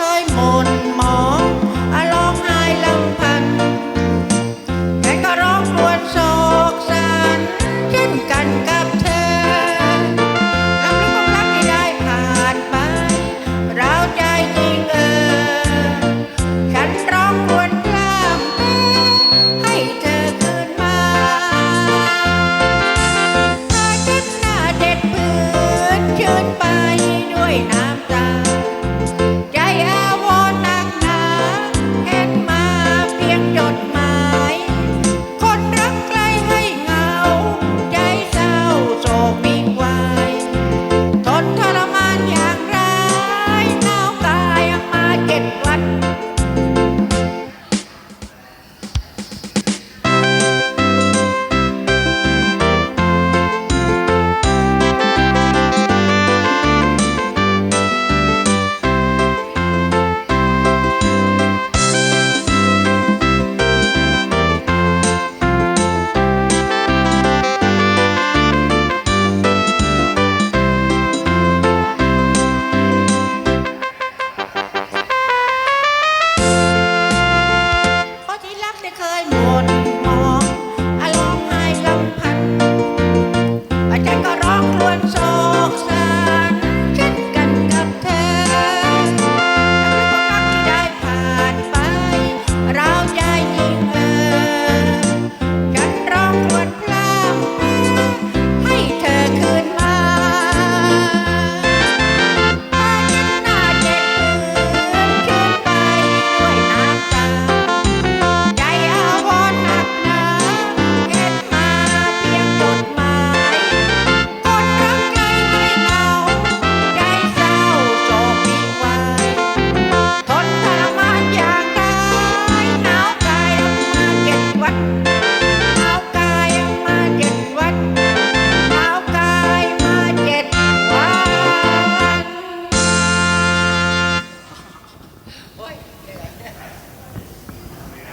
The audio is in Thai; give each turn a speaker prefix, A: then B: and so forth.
A: เคยหม่นหมองร้องไห้ลำพันแกก็ร้องควญโศกสันเช่นกันกับเธอลำลึกความรักที่ได้ผ่านไปเราใจจริงเออ ฉันร้องควญกล้ามเธอให้เธอคืนมาเธอเช็หน้าเด็ดพื้นเชิญไปด้วยน้ำตา